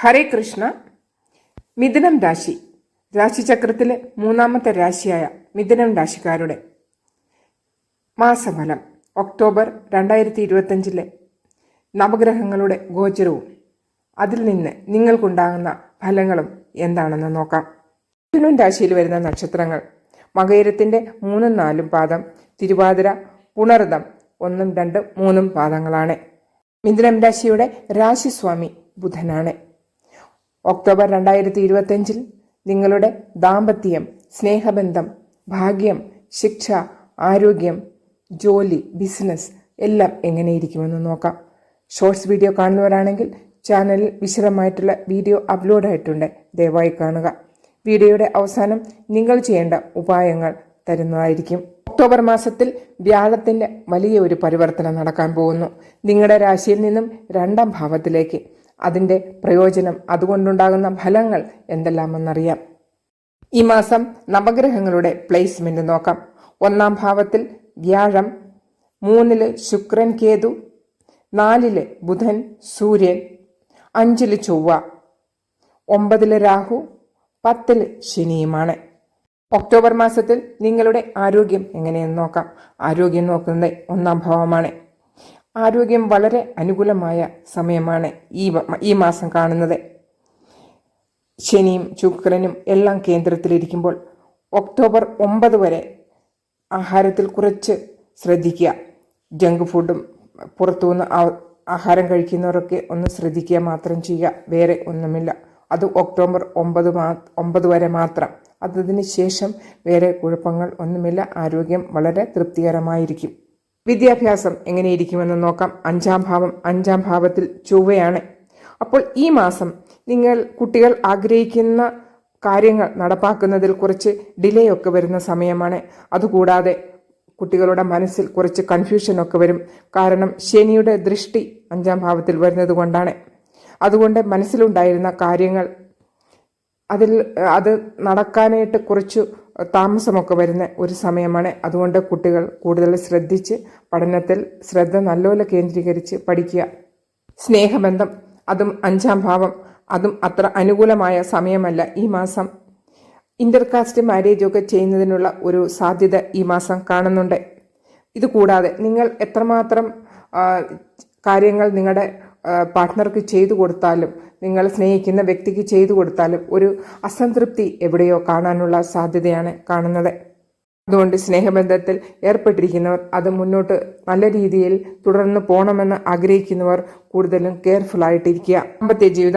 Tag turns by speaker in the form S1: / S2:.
S1: ഹരേ കൃഷ്ണ മിഥുനം രാശി. രാശിചക്രത്തിലെ മൂന്നാമത്തെ രാശിയായ മിഥുനം രാശിക്കാരുടെ മാസഫലം. ഒക്ടോബർ രണ്ടായിരത്തി ഇരുപത്തഞ്ചിലെ നവഗ്രഹങ്ങളുടെ ഗോചരവും അതിൽ നിന്ന് നിങ്ങൾക്കുണ്ടാകുന്ന ഫലങ്ങളും എന്താണെന്ന് നോക്കാം. മിഥുനം രാശിയിൽ വരുന്ന നക്ഷത്രങ്ങൾ. മകയിരത്തിന്റെ മൂന്നും നാലും പാദം തിരുവാതിര പുണർദം ഒന്നും രണ്ടും മൂന്നും പാദങ്ങളാണ്. മിഥുനം രാശിയുടെ രാശിസ്വാമി ബുധനാണ്. ഒക്ടോബർ രണ്ടായിരത്തി ഇരുപത്തിയഞ്ചിൽ നിങ്ങളുടെ ദാമ്പത്യം സ്നേഹബന്ധം ഭാഗ്യം ശിക്ഷ ആരോഗ്യം ജോലി ബിസിനസ് എല്ലാം എങ്ങനെയിരിക്കുമെന്ന് നോക്കാം. ഷോർട്സ് വീഡിയോ കാണുന്നവരാണെങ്കിൽ ചാനലിൽ വിശദമായിട്ടുള്ള വീഡിയോ അപ്ലോഡ് ആയിട്ടുണ്ട് ദയവായി കാണുക. വീഡിയോയുടെ അവസാനം നിങ്ങൾ ചെയ്യേണ്ട ഉപായങ്ങൾ തരുന്നതായിരിക്കും. ഒക്ടോബർ മാസത്തിൽ വ്യാഴത്തിന്റെ വലിയ ഒരു പരിവർത്തനം നടക്കാൻ പോകുന്നു. നിങ്ങളുടെ രാശിയിൽ നിന്നും രണ്ടാം ഭാവത്തിലേക്ക് അതിന്റെ പ്രയോജനം അതുകൊണ്ടുണ്ടാകുന്ന ഫലങ്ങൾ എന്തെല്ലാമെന്നറിയാം. ഈ മാസം നവഗ്രഹങ്ങളുടെ പ്ലേസ്മെന്റ് നോക്കാം. ഒന്നാം ഭാവത്തിൽ വ്യാഴം മൂന്നിൽ ശുക്രൻ കേതു നാലിൽ ബുധൻ സൂര്യൻ അഞ്ചിൽ ചൊവ്വ ഒമ്പതിൽ രാഹു പത്തിൽ ശനിയുമാണ്. ഒക്ടോബർ മാസത്തിൽ നിങ്ങളുടെ ആരോഗ്യം എങ്ങനെയെന്ന് നോക്കാം. ആരോഗ്യം നോക്കുന്നത് ഒന്നാം ഭാവമാണ്. ആരോഗ്യം വളരെ അനുകൂലമായ സമയമാണ് ഈ ഈ മാസം കാണുന്നത്. ശനിയും ശുക്രനും എല്ലാം കേന്ദ്രത്തിലിരിക്കുമ്പോൾ ഒക്ടോബർ ഒമ്പത് വരെ ആഹാരത്തിൽ കുറച്ച് ശ്രദ്ധിക്കുക. ജങ്ക് ഫുഡും പുറത്തുനിന്ന് ആഹാരം കഴിക്കുന്നവരൊക്കെ ഒന്ന് ശ്രദ്ധിക്കുക മാത്രം ചെയ്യുക. വേറെ ഒന്നുമില്ല. അത് ഒക്ടോബർ ഒമ്പത് മാ ഒമ്പത് വരെ മാത്രം. അതിന് ശേഷം വേറെ കുഴപ്പങ്ങൾ ഒന്നുമില്ല. ആരോഗ്യം വളരെ തൃപ്തികരമായിരിക്കും. വിദ്യാഭ്യാസം എങ്ങനെയിരിക്കുമെന്ന് നോക്കാം. അഞ്ചാം ഭാവം അഞ്ചാം ഭാവത്തിൽ ചൊവ്വയാണ്. അപ്പോൾ ഈ മാസം നിങ്ങൾ കുട്ടികൾ ആഗ്രഹിക്കുന്ന കാര്യങ്ങൾ നടപ്പാക്കുന്നതിൽ കുറച്ച് ഡിലേ ഒക്കെ വരുന്ന സമയമാണ്. അതുകൂടാതെ കുട്ടികളുടെ മനസ്സിൽ കുറച്ച് കൺഫ്യൂഷൻ ഒക്കെ വരും. കാരണം ശനിയുടെ ദൃഷ്ടി അഞ്ചാം ഭാവത്തിൽ വരുന്നത് കൊണ്ടാണ്. അതുകൊണ്ട് മനസ്സിലുണ്ടായിരുന്ന കാര്യങ്ങൾ അതിൽ അത് നടക്കാനായിട്ട് കുറച്ച് താമസമൊക്കെ വരുന്ന ഒരു സമയമാണ്. അതുകൊണ്ട് കുട്ടികൾ കൂടുതൽ ശ്രദ്ധിച്ച് പഠനത്തിൽ ശ്രദ്ധ നല്ലപോലെ കേന്ദ്രീകരിച്ച് പഠിക്കുക. സ്നേഹബന്ധം അതും അഞ്ചാം ഭാവം അതും അത്ര അനുകൂലമായ സമയമല്ല ഈ മാസം. ഇന്റർകാസ്റ്റ് മാരേജ് ഒക്കെ ചെയ്യുന്നതിനുള്ള ഒരു സാധ്യത ഈ മാസം കാണുന്നുണ്ട്. ഇതുകൂടാതെ നിങ്ങൾ എത്രമാത്രം കാര്യങ്ങൾ നിങ്ങളുടെ പാർട്ട്ണർക്ക് ചെയ്തു കൊടുത്താലും നിങ്ങൾ സ്നേഹിക്കുന്ന വ്യക്തിക്ക് ചെയ്തു കൊടുത്താലും ഒരു അസംതൃപ്തി എവിടെയോ കാണാനുള്ള സാധ്യതയാണ് കാണുന്നത്. അതുകൊണ്ട് സ്നേഹബന്ധത്തിൽ ഏർപ്പെട്ടിരിക്കുന്നവർ അത് മുന്നോട്ട് നല്ല രീതിയിൽ തുടർന്ന് പോകണമെന്ന് ആഗ്രഹിക്കുന്നവർ കൂടുതലും കെയർഫുൾ ആയിട്ടിരിക്കുക. ദാമ്പത്യ ജീവിതം